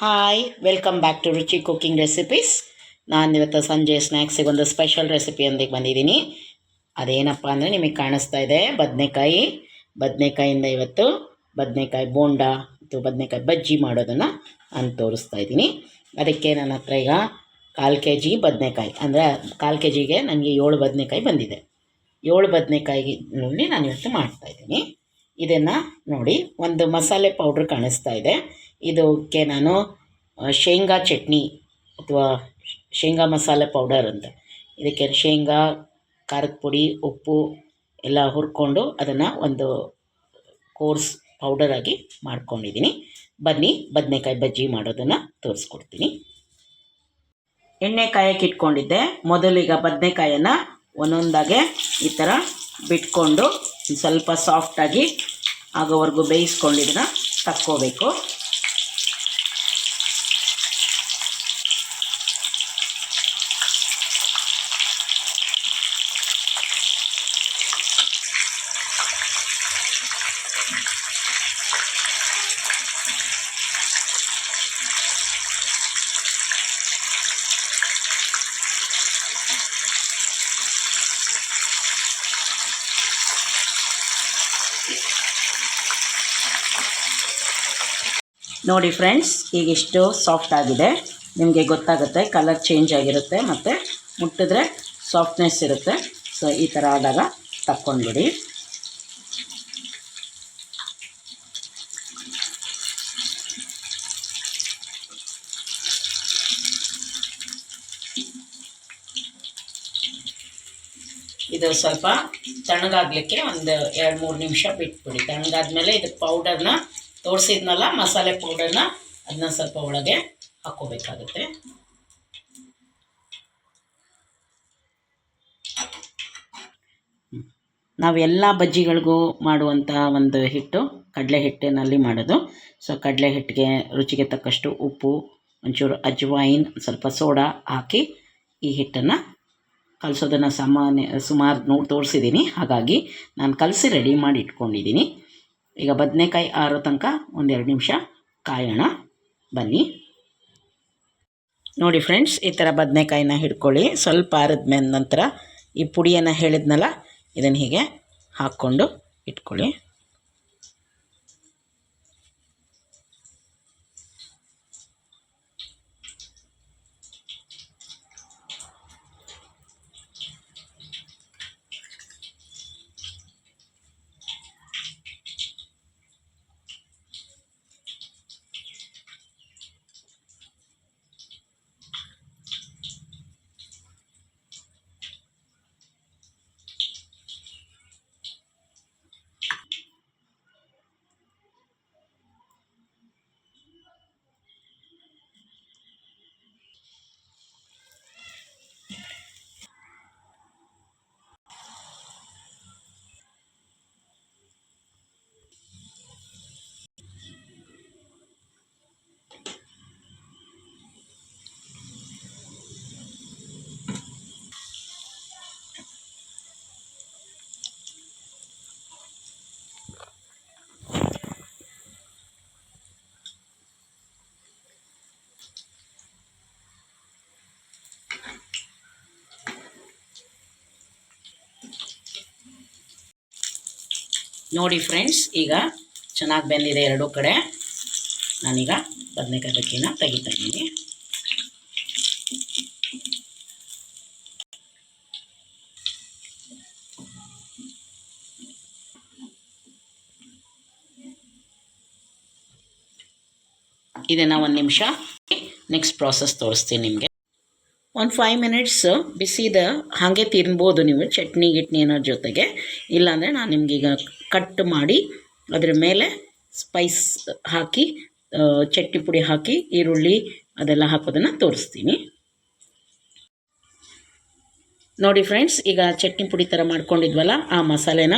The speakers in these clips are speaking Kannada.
Hi welcome back to Ruchi cooking recipes ನಾನು ಇವತ್ತು ಸಂಜೆ ಸ್ನ್ಯಾಕ್ಸಿಗೆ ಒಂದು ಸ್ಪೆಷಲ್ ರೆಸಿಪಿ ಅಂದಿಗೆ ಬಂದಿದ್ದೀನಿ. ಅದೇನಪ್ಪ ಅಂದರೆ ನಿಮಗೆ ಕಾಣಿಸ್ತಾ ಇದೆ. ಬದನೆಕಾಯಿ. ಬದನೆಕಾಯಿಂದ ಇವತ್ತು ಬದನೆಕಾಯಿ ಬೋಂಡ ಅಥವಾ ಬದನೆಕಾಯಿ ಬಜ್ಜಿ ಮಾಡೋದನ್ನು ನಾನು ತೋರಿಸ್ತಾ ಇದ್ದೀನಿ. ಅದಕ್ಕೆ ನನ್ನ ಹತ್ರ ಈಗ ಕಾಲು ಕೆ ಜಿ ಬದನೆಕಾಯಿ. ಅಂದರೆ ಕಾಲು ಕೆ ಜಿಗೆ ನನಗೆ ಏಳು ಬದನೆಕಾಯಿ ಬಂದಿದೆ. ಏಳು ನೋಡಿ ನಾನು ಇವತ್ತು ಮಾಡ್ತಾಯಿದ್ದೀನಿ ಇದನ್ನು ನೋಡಿ ಒಂದು ಮಸಾಲೆ ಪೌಡ್ರ್ ಕಾಣಿಸ್ತಾ ಇದೆ. ಇದಕ್ಕೆ ನಾನು ಶೇಂಗಾ ಚಟ್ನಿ ಅಥವಾ ಶೇಂಗಾ ಮಸಾಲೆ ಪೌಡರ್ ಅಂತ. ಇದಕ್ಕೆ ಶೇಂಗಾ, ಖಾರದ ಪುಡಿ, ಉಪ್ಪು ಎಲ್ಲ ಹುರ್ಕೊಂಡು ಅದನ್ನು ಒಂದು ಕೋರ್ಸ್ ಪೌಡರಾಗಿ ಮಾಡ್ಕೊಂಡಿದ್ದೀನಿ. ಬನ್ನಿ, ಬದನೆಕಾಯಿ ಬಜ್ಜಿ ಮಾಡೋದನ್ನು ತೋರಿಸ್ಕೊಡ್ತೀನಿ. ಎಣ್ಣೆ ಕಾಯಕ್ಕೆ ಇಟ್ಕೊಂಡಿದ್ದೆ ಮೊದಲೀಗ ಬದನೆಕಾಯನ್ನು ಒಂದೊಂದಾಗೆ ಈ ಥರ ಬಿಟ್ಕೊಂಡು ಸ್ವಲ್ಪ ಸಾಫ್ಟಾಗಿ ಆಗೋವರೆಗೂ ಬೇಯಿಸ್ಕೊಂಡು ಇದನ್ನು ತಕ್ಕೋಬೇಕು. ನೋಡಿ ಫ್ರೆಂಡ್ಸ್, ಈಗ ಇಷ್ಟು ಸಾಫ್ಟ್ ಆಗಿದೆ. ನಿಮಗೆ ಗೊತ್ತಾಗುತ್ತೆ ಕಲರ್ ಚೇಂಜ್ ಆಗಿರುತ್ತೆ ಮತ್ತು ಮುಟ್ಟಿದ್ರೆ ಸಾಫ್ಟ್ನೆಸ್ ಇರುತ್ತೆ. ಸೊ ಈ ಥರ ಆದಾಗ ತಕ್ಕೊಂಡ್ಬಿಡಿ. ಇದು ಸ್ವಲ್ಪ ತಣ್ಣಗಾಗಲಿಕ್ಕೆ ಒಂದು ಎರಡು ಮೂರು ನಿಮಿಷ ಬಿಟ್ಬಿಡಿ. ತಣ್ಣಗಾದ್ಮೇಲೆ ಇದಕ್ಕೆ ಪೌಡರ್ನ ತೋರಿಸಿದ್ನಲ್ಲ, ಮಸಾಲೆ ಪೌಡರ್ನ ಅದನ್ನ ಸ್ವಲ್ಪ ಒಳಗೆ ಹಾಕ್ಕೋಬೇಕಾಗುತ್ತೆ. ನಾವೆಲ್ಲ ಬಜ್ಜಿಗಳಿಗೂ ಮಾಡುವಂಥ ಒಂದು ಹಿಟ್ಟು ಕಡಲೆ ಹಿಟ್ಟಿನಲ್ಲಿ ಮಾಡೋದು. ಸೊ ಕಡಲೆ ಹಿಟ್ಟಿಗೆ ರುಚಿಗೆ ತಕ್ಕಷ್ಟು ಉಪ್ಪು, ಒಂಚೂರು ಅಜ್ವಾಯಿನ್ ಸ್ವಲ್ಪ ಸೋಡಾ ಹಾಕಿ ಈ ಹಿಟ್ಟನ್ನು ಕಲಸೋದನ್ನು ಸಾಮಾನ್ಯ ಸುಮಾರು ನೋಡಿ ತೋರಿಸಿದ್ದೀನಿ ಹಾಗಾಗಿ ನಾನು ಕಲಸಿ ರೆಡಿ ಮಾಡಿ ಇಟ್ಕೊಂಡಿದ್ದೀನಿ ಈಗ ಬದನೆಕಾಯಿ ಆರೋ ತನಕ ಒಂದೆರಡು ನಿಮಿಷ ಕಾಯೋಣ. ಬನ್ನಿ. ನೋಡಿ ಫ್ರೆಂಡ್ಸ್ ಈ ಥರ ಬದನೆಕಾಯಿನ ಹಿಡ್ಕೊಳ್ಳಿ. ಸ್ವಲ್ಪ ಆರಿದ ಮೇಲೆ ನಂತರ ಈ ಪುಡಿಯನ್ನು ಹೇಳಿದ್ನಲ್ಲ, ಇದನ್ನು ಹೀಗೆ ಹಾಕ್ಕೊಂಡು ಇಟ್ಕೊಳ್ಳಿ. ನೋಡಿ ಫ್ರೆಂಡ್ಸ್ ಈಗ ಚೆನ್ನಾಗಿ ಬೆಂದಿದೆ ಎರಡೂ ಕಡೆ. ನಾನೀಗ ಬದನೆಕಾಯಿ ಬಕ್ಕಿನ ತೆಗಿತಾ ಇದ್ದೀನಿ. ಇದನ್ನು ಒಂದು ನಿಮಿಷ ನೆಕ್ಸ್ಟ್ ಪ್ರಾಸೆಸ್ ತೋರಿಸ್ತೀನಿ ನಿಮಗೆ. ಒಂದು ಫೈವ್ ಮಿನಿಟ್ಸ್ ಬಿಸಿದ ಹಾಗೆ ತಿನ್ಬೋದು ನೀವು, ಚಟ್ನಿ ಗಿಟ್ನಿ ಅನ್ನೋ ಜೊತೆಗೆ. ಇಲ್ಲಾಂದರೆ ನಾನು ನಿಮಗೀಗ ಕಟ್ ಮಾಡಿ ಅದರ ಮೇಲೆ ಸ್ಪೈಸ್ ಹಾಕಿ ಚಟ್ನಿ ಪುಡಿ ಹಾಕಿ, ಈರುಳ್ಳಿ ಅದೆಲ್ಲ ಹಾಕೋದನ್ನು ತೋರಿಸ್ತೀನಿ. ನೋಡಿ ಫ್ರೆಂಡ್ಸ್ ಈಗ ಚಟ್ನಿ ಪುಡಿ ಥರ ಮಾಡ್ಕೊಂಡಿದ್ವಲ್ಲ, ಆ ಮಸಾಲೆನ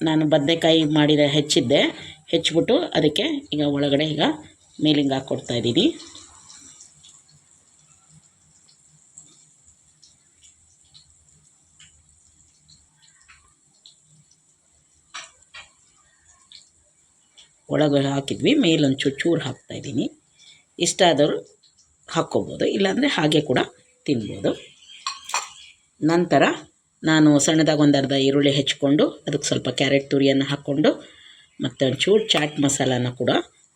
ನಾನು ಬದನೆಕಾಯಿ ಮಾಡಿದ ಹೆಚ್ಚಿದ್ದೆ, ಹೆಚ್ಚಿಬಿಟ್ಟು ಅದಕ್ಕೆ ಈಗ ಒಳಗಡೆ ಈಗ ಮೇಲಿಂಗ್ ಹಾಕ್ಕೊಡ್ತಾ ಇದ್ದೀನಿ. ಒಳಗೆ ಹಾಕಿದ್ವಿ, ಮೇಲೊಂದು ಚೂರು ಹಾಕ್ತಾಯಿದ್ದೀನಿ ಇಷ್ಟ ಆದವರು ಹಾಕ್ಕೋಬೋದು, ಇಲ್ಲಾಂದರೆ ಹಾಗೆ ಕೂಡ ತಿನ್ಬೋದು. ನಂತರ ನಾನು ಸಣ್ಣದಾಗಿ ಒಂದು ಅರ್ಧ ಈರುಳ್ಳಿ ಹೆಚ್ಕೊಂಡು ಅದಕ್ಕೆ ಸ್ವಲ್ಪ ಕ್ಯಾರೆಟ್ ತುರಿಯನ್ನು ಹಾಕ್ಕೊಂಡು ಮತ್ತು ಒಂಚೂರು ಚಾಟ್ ಮಸಾಲಾನ ಕೂಡ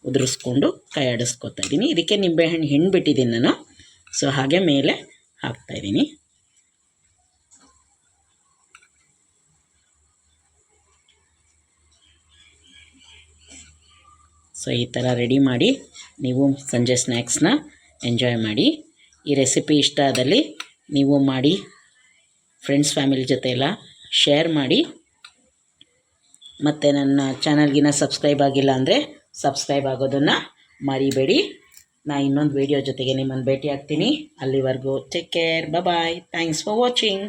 ಉದುರಿಸ್ಕೊಂಡು ಕೈ ಆಡಿಸ್ಕೊತಾ ಇದ್ದೀನಿ. ಇದಕ್ಕೆ ನಿಂಬೆಹಣ್ಣು ಹಿಂಡ್ಬಿಟ್ಟಿದ್ದೀನಿ ನಾನು. ಸೊ ಹಾಗೆ ಮೇಲೆ ಹಾಕ್ತಾಯಿದ್ದೀನಿ ಸೊ ಈ ಥರ ರೆಡಿ ಮಾಡಿ ನೀವು ಸಂಜೆ ಸ್ನ್ಯಾಕ್ಸ್ನ ಎಂಜಾಯ್ ಮಾಡಿ. ಈ ರೆಸಿಪಿ ಇಷ್ಟ ಆದಲ್ಲಿ ನೀವು ಮಾಡಿ ಫ್ರೆಂಡ್ಸ್ ಫ್ಯಾಮಿಲಿ ಜೊತೆ ಎಲ್ಲ ಶೇರ್ ಮಾಡಿ. ಮತ್ತು ನನ್ನ ಚಾನಲ್ಗಿನ ಸಬ್ಸ್ಕ್ರೈಬ್ ಆಗಿಲ್ಲ ಅಂದರೆ ಸಬ್ಸ್ಕ್ರೈಬ್ ಆಗೋದನ್ನು ಮರಿಬೇಡಿ. ನಾ ಇನ್ನೊಂದು ವೀಡಿಯೋ ಜೊತೆಗೆ ನಿಮ್ಮನ್ನು ಭೇಟಿ ಆಗ್ತೀನಿ ಅಲ್ಲಿವರೆಗೂ take care bye thanks for watching